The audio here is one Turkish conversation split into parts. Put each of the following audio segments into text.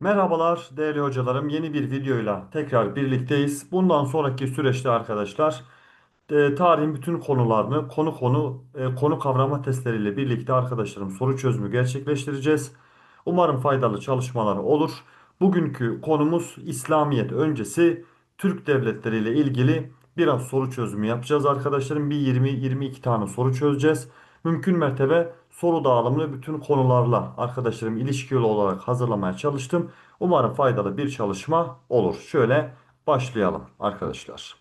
Merhabalar değerli hocalarım. Yeni bir videoyla tekrar birlikteyiz. Bundan sonraki süreçte arkadaşlar e, tarihin bütün konularını konu konu e, konu kavrama testleriyle birlikte arkadaşlarım soru çözümü gerçekleştireceğiz. Umarım faydalı çalışmalar olur. Bugünkü konumuz İslamiyet öncesi Türk devletleri ile ilgili biraz soru çözümü yapacağız arkadaşlarım. Bir 20-22 tane soru çözeceğiz. Mümkün mertebe soru dağılımını bütün konularla arkadaşlarım ilişkili olarak hazırlamaya çalıştım. Umarım faydalı bir çalışma olur. Şöyle başlayalım arkadaşlar.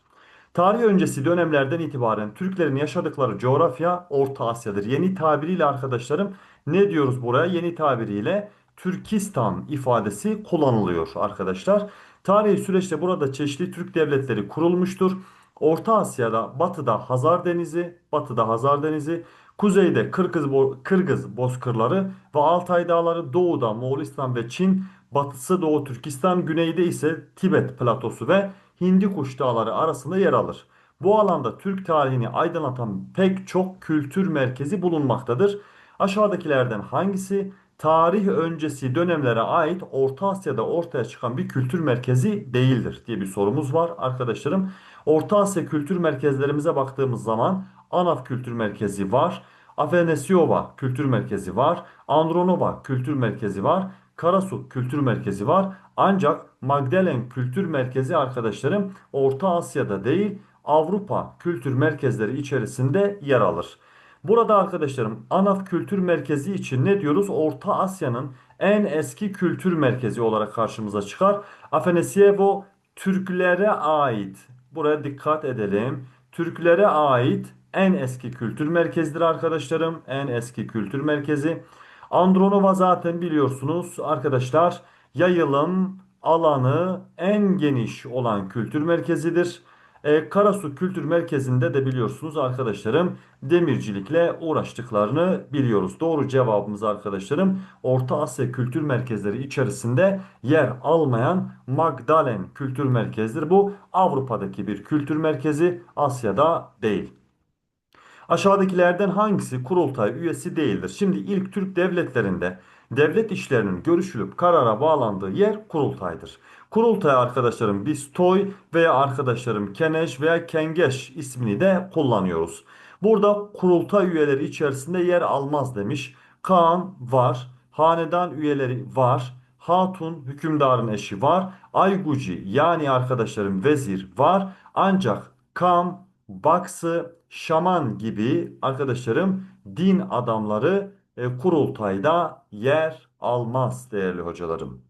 Tarih öncesi dönemlerden itibaren Türklerin yaşadıkları coğrafya Orta Asya'dır. Yeni tabiriyle arkadaşlarım ne diyoruz buraya? Yeni tabiriyle Türkistan ifadesi kullanılıyor arkadaşlar. Tarihi süreçte burada çeşitli Türk devletleri kurulmuştur. Orta Asya'da batıda Hazar Denizi, batıda Hazar Denizi, kuzeyde Kırgız, Kırgız bozkırları ve Altay Dağları, doğuda Moğolistan ve Çin, batısı Doğu Türkistan, güneyde ise Tibet platosu ve Hindikuş Dağları arasında yer alır. Bu alanda Türk tarihini aydınlatan pek çok kültür merkezi bulunmaktadır. Aşağıdakilerden hangisi tarih öncesi dönemlere ait Orta Asya'da ortaya çıkan bir kültür merkezi değildir diye bir sorumuz var arkadaşlarım. Orta Asya kültür merkezlerimize baktığımız zaman Anaf Kültür Merkezi var. Afanasyova Kültür Merkezi var. Andronova Kültür Merkezi var. Karasu Kültür Merkezi var. Ancak Magdalen Kültür Merkezi arkadaşlarım Orta Asya'da değil Avrupa kültür merkezleri içerisinde yer alır. Burada arkadaşlarım Anaf Kültür Merkezi için ne diyoruz? Orta Asya'nın en eski kültür merkezi olarak karşımıza çıkar. Afanaseyevo Türklere ait. Buraya dikkat edelim. Türklere ait en eski kültür merkezidir arkadaşlarım. En eski kültür merkezi. Andronova zaten biliyorsunuz arkadaşlar yayılım alanı en geniş olan kültür merkezidir. E, Karasu Kültür Merkezi'nde de biliyorsunuz arkadaşlarım demircilikle uğraştıklarını biliyoruz. Doğru cevabımız arkadaşlarım Orta Asya Kültür Merkezleri içerisinde yer almayan Magdalen Kültür Merkezi'dir. Bu Avrupa'daki bir kültür merkezi Asya'da değil. Aşağıdakilerden hangisi kurultay üyesi değildir? Şimdi ilk Türk devletlerinde devlet işlerinin görüşülüp karara bağlandığı yer kurultaydır. Kurultay arkadaşlarım biz toy veya arkadaşlarım keneş veya kengeş ismini de kullanıyoruz. Burada kurultay üyeleri içerisinde yer almaz demiş. Kaan var, hanedan üyeleri var, hatun hükümdarın eşi var, ayguci yani arkadaşlarım vezir var. Ancak kam, baksı, şaman gibi arkadaşlarım din adamları e, kurultayda yer almaz değerli hocalarım.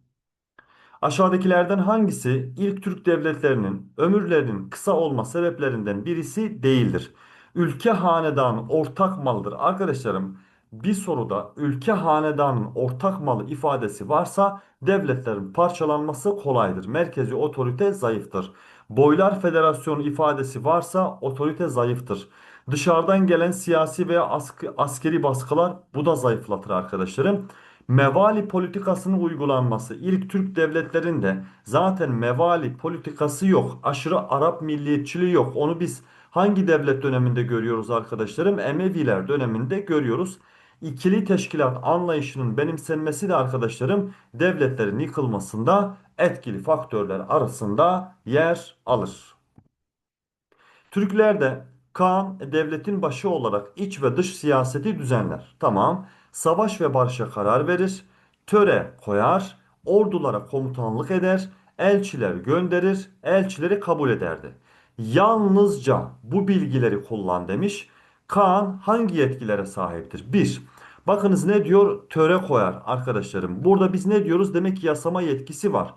Aşağıdakilerden hangisi ilk Türk devletlerinin ömürlerinin kısa olma sebeplerinden birisi değildir? Ülke hanedanın ortak malıdır. Arkadaşlarım bir soruda ülke hanedanın ortak malı ifadesi varsa devletlerin parçalanması kolaydır. Merkezi otorite zayıftır. Boylar Federasyonu ifadesi varsa otorite zayıftır. Dışarıdan gelen siyasi veya ask- askeri baskılar bu da zayıflatır arkadaşlarım. Mevali politikasının uygulanması ilk Türk devletlerinde zaten mevali politikası yok. Aşırı Arap milliyetçiliği yok. Onu biz hangi devlet döneminde görüyoruz arkadaşlarım? Emeviler döneminde görüyoruz. İkili teşkilat anlayışının benimsenmesi de arkadaşlarım devletlerin yıkılmasında etkili faktörler arasında yer alır. Türklerde Kaan devletin başı olarak iç ve dış siyaseti düzenler. Tamam. Savaş ve barışa karar verir. Töre koyar. Ordulara komutanlık eder. Elçiler gönderir. Elçileri kabul ederdi. Yalnızca bu bilgileri kullan demiş. Kaan hangi yetkilere sahiptir? Bir. Bakınız ne diyor? Töre koyar arkadaşlarım. Burada biz ne diyoruz? Demek ki yasama yetkisi var.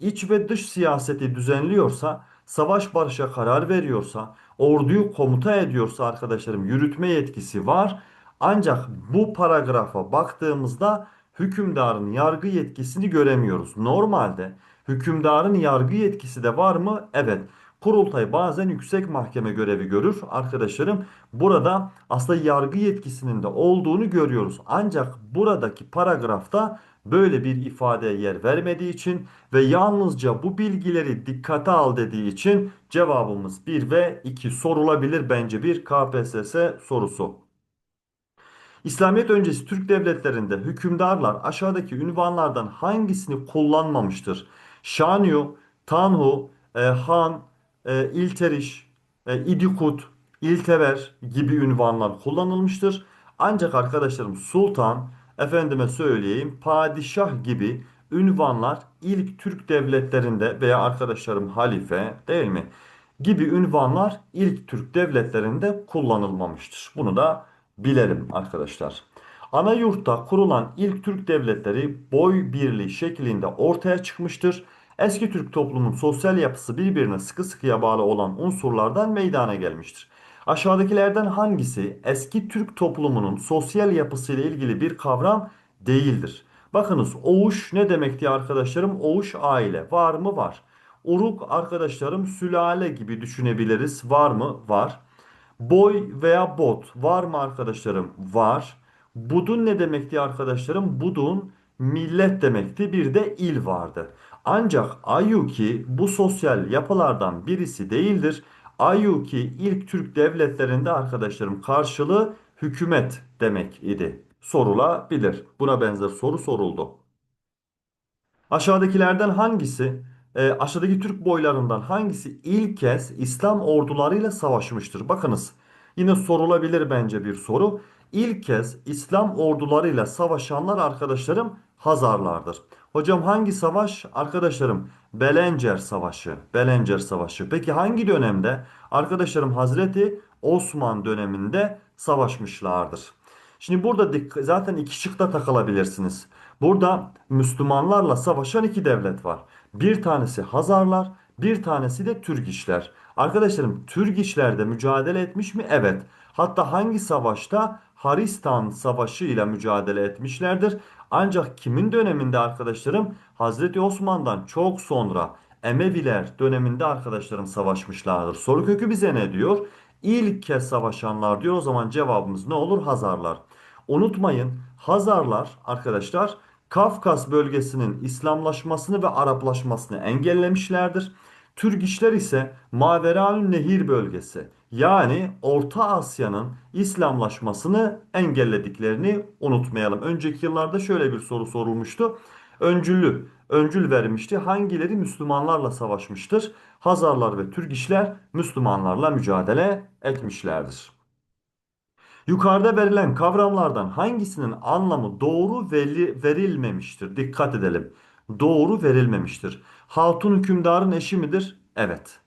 İç ve dış siyaseti düzenliyorsa, savaş barışa karar veriyorsa, orduyu komuta ediyorsa arkadaşlarım yürütme yetkisi var. Ancak bu paragrafa baktığımızda hükümdarın yargı yetkisini göremiyoruz. Normalde hükümdarın yargı yetkisi de var mı? Evet. Kurultay bazen yüksek mahkeme görevi görür. Arkadaşlarım burada aslında yargı yetkisinin de olduğunu görüyoruz. Ancak buradaki paragrafta böyle bir ifadeye yer vermediği için ve yalnızca bu bilgileri dikkate al dediği için cevabımız 1 ve 2 sorulabilir bence bir KPSS sorusu. İslamiyet öncesi Türk devletlerinde hükümdarlar aşağıdaki ünvanlardan hangisini kullanmamıştır? Şanyu, Tanhu, e, Han, e, İlteriş, e, İdikut, İlteber gibi ünvanlar kullanılmıştır. Ancak arkadaşlarım sultan, efendime söyleyeyim padişah gibi ünvanlar ilk Türk devletlerinde veya arkadaşlarım halife değil mi? Gibi ünvanlar ilk Türk devletlerinde kullanılmamıştır. Bunu da bilelim arkadaşlar. Ana yurtta kurulan ilk Türk devletleri boy birliği şeklinde ortaya çıkmıştır. Eski Türk toplumunun sosyal yapısı birbirine sıkı sıkıya bağlı olan unsurlardan meydana gelmiştir. Aşağıdakilerden hangisi eski Türk toplumunun sosyal yapısıyla ilgili bir kavram değildir? Bakınız oğuş ne demekti arkadaşlarım? Oğuş aile var mı? Var. Uruk arkadaşlarım sülale gibi düşünebiliriz. Var mı? Var. Boy veya bot var mı arkadaşlarım? Var. Budun ne demekti arkadaşlarım? Budun millet demekti. Bir de il vardı. Ancak Ayyuki bu sosyal yapılardan birisi değildir. Ayyuki ilk Türk devletlerinde arkadaşlarım karşılığı hükümet demek idi. Sorulabilir. Buna benzer soru soruldu. Aşağıdakilerden hangisi, e, aşağıdaki Türk boylarından hangisi ilk kez İslam ordularıyla savaşmıştır? Bakınız, yine sorulabilir bence bir soru. İlk kez İslam ordularıyla savaşanlar arkadaşlarım Hazarlardır. Hocam hangi savaş? Arkadaşlarım Belencer Savaşı. Belencer Savaşı. Peki hangi dönemde? Arkadaşlarım Hazreti Osman döneminde savaşmışlardır. Şimdi burada zaten iki şıkta takılabilirsiniz. Burada Müslümanlarla savaşan iki devlet var. Bir tanesi Hazarlar, bir tanesi de Türk işler. Arkadaşlarım Türk işlerde mücadele etmiş mi? Evet. Hatta hangi savaşta? Haristan Savaşı ile mücadele etmişlerdir. Ancak kimin döneminde arkadaşlarım? Hazreti Osman'dan çok sonra Emeviler döneminde arkadaşlarım savaşmışlardır. Soru kökü bize ne diyor? İlk kez savaşanlar diyor. O zaman cevabımız ne olur? Hazarlar. Unutmayın Hazarlar arkadaşlar Kafkas bölgesinin İslamlaşmasını ve Araplaşmasını engellemişlerdir. Türk ise Maveranün Nehir bölgesi yani Orta Asya'nın İslamlaşmasını engellediklerini unutmayalım. Önceki yıllarda şöyle bir soru sorulmuştu. Öncüllü, öncül vermişti. Hangileri Müslümanlarla savaşmıştır? Hazarlar ve Türk Müslümanlarla mücadele etmişlerdir. Yukarıda verilen kavramlardan hangisinin anlamı doğru veri- verilmemiştir? Dikkat edelim. Doğru verilmemiştir. Hatun hükümdarın eşi midir? Evet.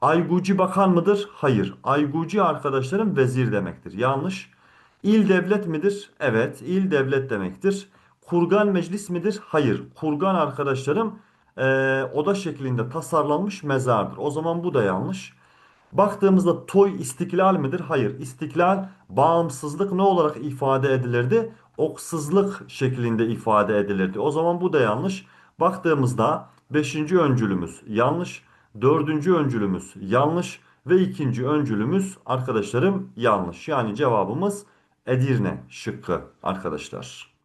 Ayguci bakan mıdır? Hayır. Ayguci arkadaşlarım vezir demektir. Yanlış. İl devlet midir? Evet. İl devlet demektir. Kurgan meclis midir? Hayır. Kurgan arkadaşlarım eee, oda şeklinde tasarlanmış mezardır. O zaman bu da yanlış. Baktığımızda toy istiklal midir? Hayır. İstiklal bağımsızlık ne olarak ifade edilirdi? Oksızlık şeklinde ifade edilirdi. O zaman bu da yanlış. Baktığımızda beşinci öncülümüz yanlış. Dördüncü öncülümüz yanlış. Ve ikinci öncülümüz arkadaşlarım yanlış. Yani cevabımız Edirne şıkkı arkadaşlar.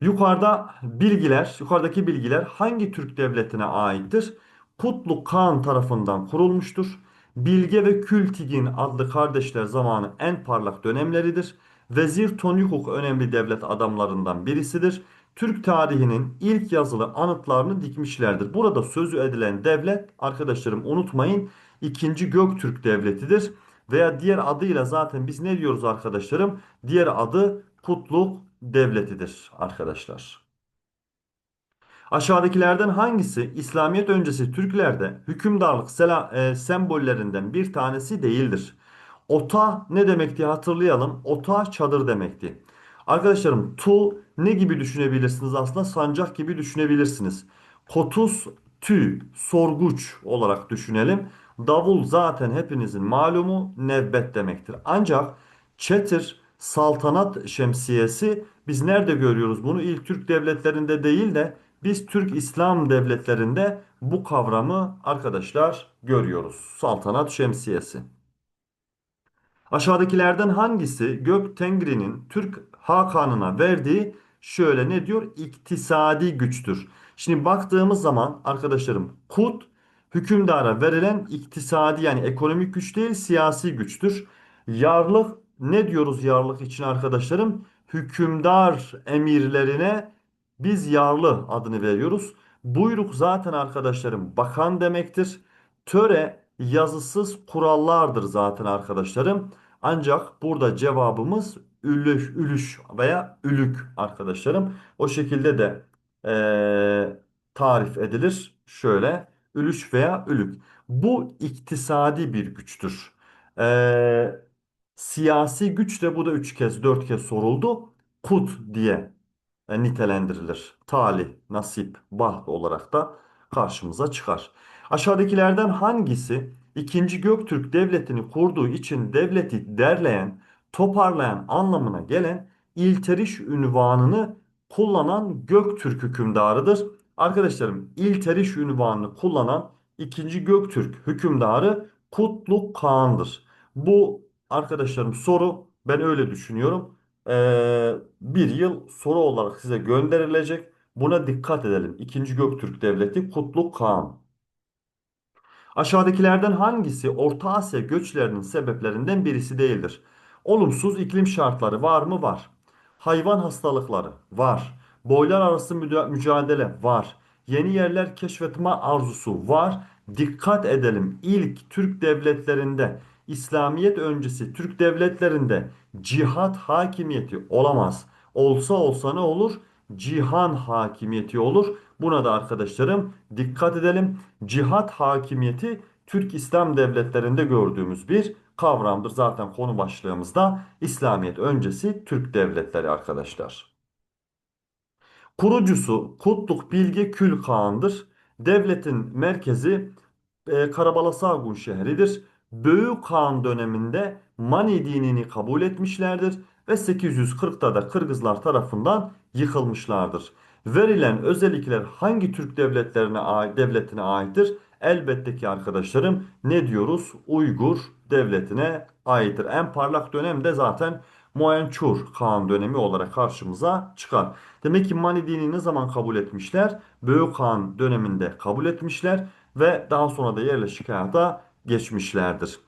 Yukarıda bilgiler, yukarıdaki bilgiler hangi Türk devletine aittir? Kutluk Kağan tarafından kurulmuştur. Bilge ve Kültigin adlı kardeşler zamanı en parlak dönemleridir. Vezir Tonyukuk önemli devlet adamlarından birisidir. Türk tarihinin ilk yazılı anıtlarını dikmişlerdir. Burada sözü edilen devlet arkadaşlarım unutmayın 2. Göktürk Devleti'dir. Veya diğer adıyla zaten biz ne diyoruz arkadaşlarım? Diğer adı Kutluk Devleti'dir arkadaşlar. Aşağıdakilerden hangisi İslamiyet öncesi Türklerde hükümdarlık sela- e, sembollerinden bir tanesi değildir? Ota ne demekti hatırlayalım. Ota çadır demekti. Arkadaşlarım tu ne gibi düşünebilirsiniz aslında? Sancak gibi düşünebilirsiniz. Kotus tü sorguç olarak düşünelim. Davul zaten hepinizin malumu nevbet demektir. Ancak çetir saltanat şemsiyesi biz nerede görüyoruz bunu? İlk Türk devletlerinde değil de biz Türk İslam devletlerinde bu kavramı arkadaşlar görüyoruz. Saltanat şemsiyesi. Aşağıdakilerden hangisi Gök Tengri'nin Türk Hakan'ına verdiği şöyle ne diyor? İktisadi güçtür. Şimdi baktığımız zaman arkadaşlarım Kut hükümdara verilen iktisadi yani ekonomik güç değil siyasi güçtür. Yarlık ne diyoruz yarlık için arkadaşlarım? Hükümdar emirlerine biz yarlı adını veriyoruz. Buyruk zaten arkadaşlarım bakan demektir. Töre yazısız kurallardır zaten arkadaşlarım. Ancak burada cevabımız ülüş, ülüş veya ülük arkadaşlarım. O şekilde de eee, tarif edilir. Şöyle ülüş veya ülük. Bu iktisadi bir güçtür. Eee, siyasi güç de bu da üç kez dört kez soruldu. Kut diye e, nitelendirilir. Talih, nasip, baht olarak da karşımıza çıkar. Aşağıdakilerden hangisi ikinci Göktürk Devleti'ni kurduğu için devleti derleyen, toparlayan anlamına gelen İlteriş ünvanını kullanan Göktürk hükümdarıdır? Arkadaşlarım İlteriş ünvanını kullanan ikinci Göktürk hükümdarı Kutluk Kağan'dır. Bu arkadaşlarım soru ben öyle düşünüyorum. Ee, bir yıl soru olarak size gönderilecek. Buna dikkat edelim. İkinci Göktürk Devleti Kutluk Kağan. Aşağıdakilerden hangisi Orta Asya göçlerinin sebeplerinden birisi değildir? Olumsuz iklim şartları var mı? Var. Hayvan hastalıkları var. Boylar arası mücadele var. Yeni yerler keşfetme arzusu var. Dikkat edelim. İlk Türk devletlerinde, İslamiyet öncesi Türk devletlerinde cihat hakimiyeti olamaz. Olsa olsa ne olur? Cihan hakimiyeti olur. Buna da arkadaşlarım dikkat edelim. Cihat hakimiyeti Türk İslam devletlerinde gördüğümüz bir kavramdır. Zaten konu başlığımızda İslamiyet öncesi Türk devletleri arkadaşlar. Kurucusu Kutluk Bilge Kül Kağan'dır. Devletin merkezi e, Karabalasagun şehridir. Böğü Kağan döneminde Mani dinini kabul etmişlerdir ve 840'ta da Kırgızlar tarafından yıkılmışlardır. Verilen özellikler hangi Türk devletlerine devletine aittir? Elbette ki arkadaşlarım ne diyoruz? Uygur devletine aittir. En parlak dönem de zaten Mohençur Kağan dönemi olarak karşımıza çıkar. Demek ki Mani dinini ne zaman kabul etmişler? Böğü Kağan döneminde kabul etmişler ve daha sonra da yerleşik hayata geçmişlerdir.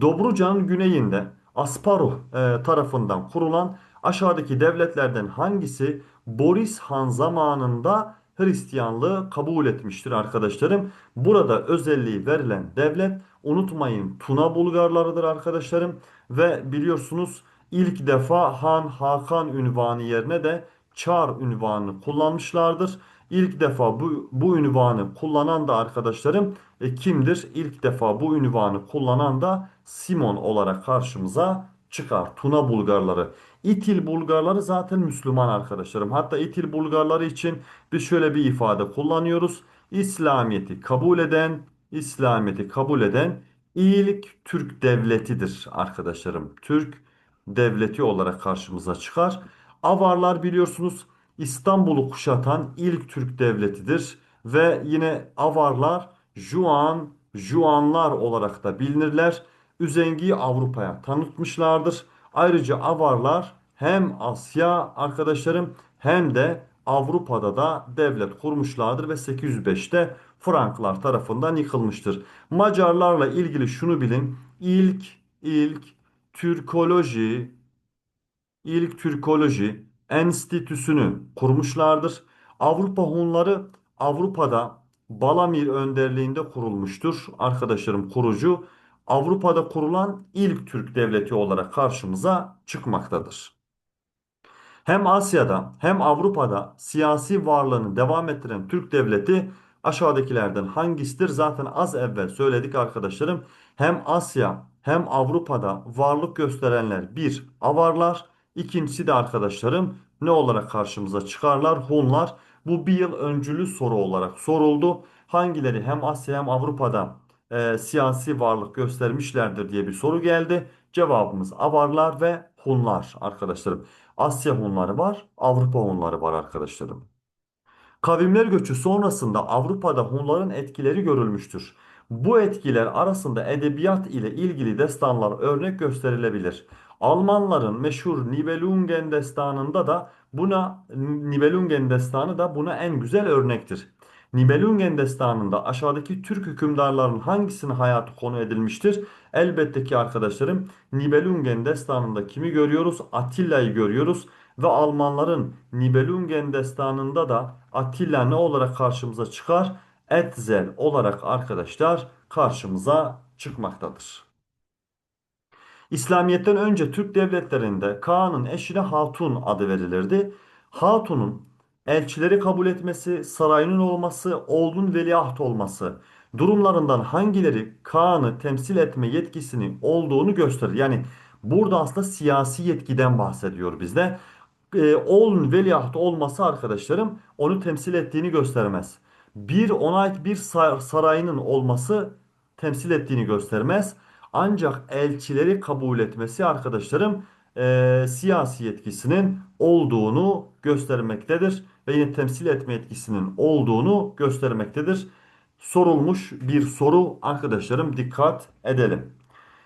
Dobruca'nın güneyinde Asparuh e, tarafından kurulan aşağıdaki devletlerden hangisi Boris Han zamanında Hristiyanlığı kabul etmiştir arkadaşlarım? Burada özelliği verilen devlet unutmayın Tuna Bulgarlarıdır arkadaşlarım ve biliyorsunuz ilk defa Han Hakan ünvanı yerine de Çar ünvanını kullanmışlardır. İlk defa bu, bu ünvanı kullanan da arkadaşlarım e, kimdir? İlk defa bu ünvanı kullanan da Simon olarak karşımıza çıkar. Tuna Bulgarları. İtil Bulgarları zaten Müslüman arkadaşlarım. Hatta İtil Bulgarları için biz şöyle bir ifade kullanıyoruz. İslamiyet'i kabul eden, İslamiyet'i kabul eden ilk Türk devletidir arkadaşlarım. Türk devleti olarak karşımıza çıkar. Avarlar biliyorsunuz İstanbul'u kuşatan ilk Türk devletidir ve yine Avarlar Juan, Juanlar olarak da bilinirler. Üzengi'yi Avrupa'ya tanıtmışlardır. Ayrıca Avarlar hem Asya arkadaşlarım hem de Avrupa'da da devlet kurmuşlardır ve 805'te Franklar tarafından yıkılmıştır. Macarlarla ilgili şunu bilin. İlk ilk Türkoloji İlk Türkoloji Enstitüsü'nü kurmuşlardır. Avrupa Hunları Avrupa'da Balamir önderliğinde kurulmuştur. Arkadaşlarım kurucu Avrupa'da kurulan ilk Türk devleti olarak karşımıza çıkmaktadır. Hem Asya'da hem Avrupa'da siyasi varlığını devam ettiren Türk devleti aşağıdakilerden hangisidir? Zaten az evvel söyledik arkadaşlarım. Hem Asya hem Avrupa'da varlık gösterenler bir Avarlar, ikincisi de arkadaşlarım ne olarak karşımıza çıkarlar? Hunlar. Bu bir yıl öncülü soru olarak soruldu. Hangileri hem Asya hem Avrupa'da e, siyasi varlık göstermişlerdir diye bir soru geldi. Cevabımız Avarlar ve Hunlar arkadaşlarım. Asya Hunları var, Avrupa Hunları var arkadaşlarım. Kavimler göçü sonrasında Avrupa'da Hunların etkileri görülmüştür. Bu etkiler arasında edebiyat ile ilgili destanlar örnek gösterilebilir. Almanların meşhur Nibelungen destanında da buna Nibelungen destanı da buna en güzel örnektir. Nibelungen Destanı'nda aşağıdaki Türk hükümdarlarının hangisinin hayatı konu edilmiştir? Elbette ki arkadaşlarım Nibelungen Destanı'nda kimi görüyoruz? Atilla'yı görüyoruz. Ve Almanların Nibelungen Destanı'nda da Attila ne olarak karşımıza çıkar? Etzel olarak arkadaşlar karşımıza çıkmaktadır. İslamiyet'ten önce Türk devletlerinde Kaan'ın eşine Hatun adı verilirdi. Hatun'un elçileri kabul etmesi, sarayının olması, oğlunun veliaht olması durumlarından hangileri Kaan'ı temsil etme yetkisini olduğunu gösterir. Yani burada aslında siyasi yetkiden bahsediyor bizde. Ee, oğlunun veliaht olması arkadaşlarım onu temsil ettiğini göstermez. Bir ona ait bir sarayının olması temsil ettiğini göstermez. Ancak elçileri kabul etmesi arkadaşlarım e, siyasi yetkisinin olduğunu göstermektedir. Ve yine temsil etme yetkisinin olduğunu göstermektedir. Sorulmuş bir soru arkadaşlarım dikkat edelim.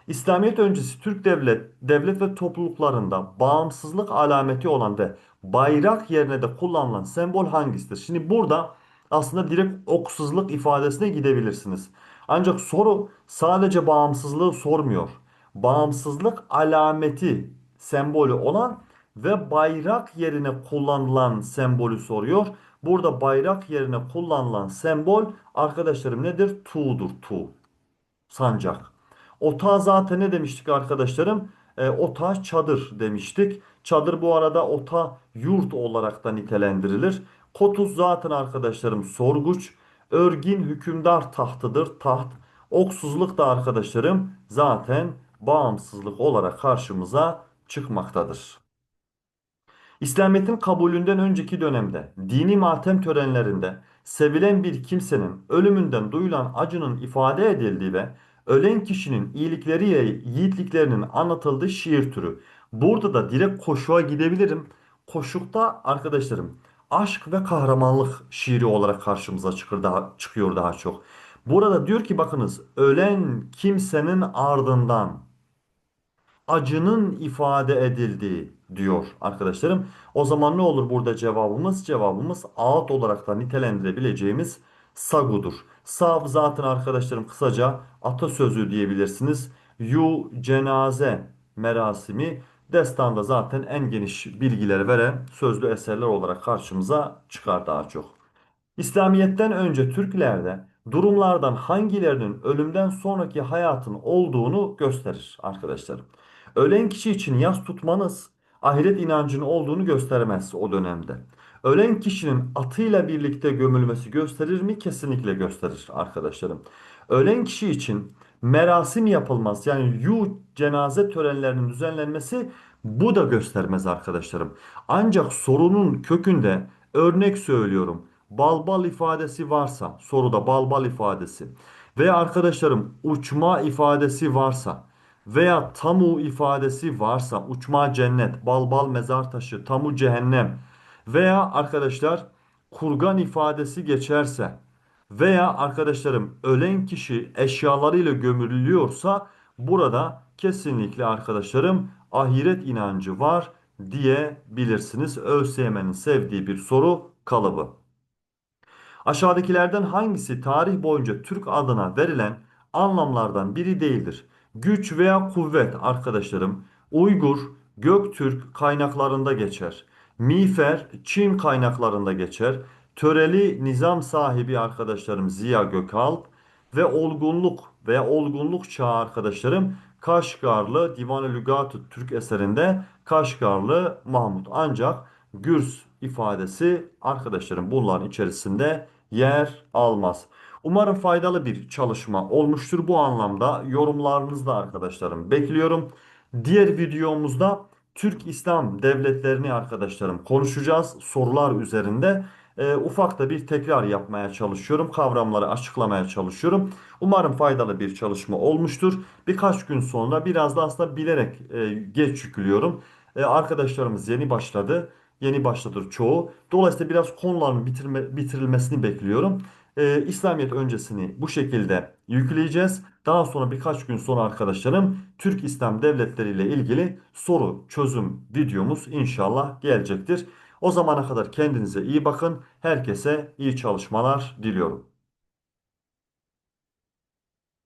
İslamiyet öncesi Türk devlet, devlet ve topluluklarında bağımsızlık alameti olan ve bayrak yerine de kullanılan sembol hangisidir? Şimdi burada aslında direkt oksuzluk ifadesine gidebilirsiniz. Ancak soru sadece bağımsızlığı sormuyor. Bağımsızlık alameti sembolü olan ve bayrak yerine kullanılan sembolü soruyor. Burada bayrak yerine kullanılan sembol arkadaşlarım nedir? Tuğdur, tuğ. Sancak. Otağa zaten ne demiştik arkadaşlarım? E, otağa çadır demiştik. Çadır bu arada ota yurt olarak da nitelendirilir. Kotuz zaten arkadaşlarım sorguç. Örgin hükümdar tahtıdır taht. Oksuzluk da arkadaşlarım zaten bağımsızlık olarak karşımıza çıkmaktadır. İslamiyet'in kabulünden önceki dönemde dini matem törenlerinde sevilen bir kimsenin ölümünden duyulan acının ifade edildiği ve ölen kişinin iyilikleriyle yiğitliklerinin anlatıldığı şiir türü. Burada da direkt koşuğa gidebilirim. Koşukta arkadaşlarım aşk ve kahramanlık şiiri olarak karşımıza çıkıyor daha, çıkıyor daha çok. Burada diyor ki bakınız ölen kimsenin ardından acının ifade edildiği diyor arkadaşlarım. O zaman ne olur burada cevabımız? Cevabımız ağıt olarak da nitelendirebileceğimiz sagudur. Sav zaten arkadaşlarım kısaca atasözü diyebilirsiniz. Yu cenaze merasimi destanda zaten en geniş bilgileri veren sözlü eserler olarak karşımıza çıkar daha çok. İslamiyet'ten önce Türklerde durumlardan hangilerinin ölümden sonraki hayatın olduğunu gösterir arkadaşlarım. Ölen kişi için yas tutmanız ahiret inancının olduğunu göstermez o dönemde. Ölen kişinin atıyla birlikte gömülmesi gösterir mi? Kesinlikle gösterir arkadaşlarım. Ölen kişi için merasim yapılmaz. Yani yu cenaze törenlerinin düzenlenmesi bu da göstermez arkadaşlarım. Ancak sorunun kökünde örnek söylüyorum. Balbal ifadesi varsa soruda balbal ifadesi veya arkadaşlarım uçma ifadesi varsa veya tamu ifadesi varsa uçma cennet, balbal mezar taşı, tamu cehennem veya arkadaşlar kurgan ifadesi geçerse veya arkadaşlarım ölen kişi eşyalarıyla gömülüyorsa burada kesinlikle arkadaşlarım ahiret inancı var diyebilirsiniz. ÖSYM'nin sevdiği bir soru kalıbı. Aşağıdakilerden hangisi tarih boyunca Türk adına verilen anlamlardan biri değildir? Güç veya kuvvet arkadaşlarım Uygur, Göktürk kaynaklarında geçer. Miğfer Çin kaynaklarında geçer. Töreli nizam sahibi arkadaşlarım Ziya Gökalp ve olgunluk veya olgunluk çağı arkadaşlarım Kaşgarlı Divan-ı Lügat-ı Türk eserinde Kaşgarlı Mahmut. Ancak Gürs ifadesi arkadaşlarım bunların içerisinde yer almaz. Umarım faydalı bir çalışma olmuştur bu anlamda. Yorumlarınızı da arkadaşlarım bekliyorum. Diğer videomuzda Türk İslam devletlerini arkadaşlarım konuşacağız. Sorular üzerinde e, ufak da bir tekrar yapmaya çalışıyorum. Kavramları açıklamaya çalışıyorum. Umarım faydalı bir çalışma olmuştur. Birkaç gün sonra biraz da aslında bilerek e, geç yüklüyorum. E, arkadaşlarımız yeni başladı. Yeni başladı çoğu. Dolayısıyla biraz konuların bitirme, bitirilmesini bekliyorum. Ee, İslamiyet öncesini bu şekilde yükleyeceğiz. Daha sonra birkaç gün sonra arkadaşlarım Türk İslam devletleri ile ilgili soru çözüm videomuz inşallah gelecektir. O zamana kadar kendinize iyi bakın. Herkese iyi çalışmalar diliyorum.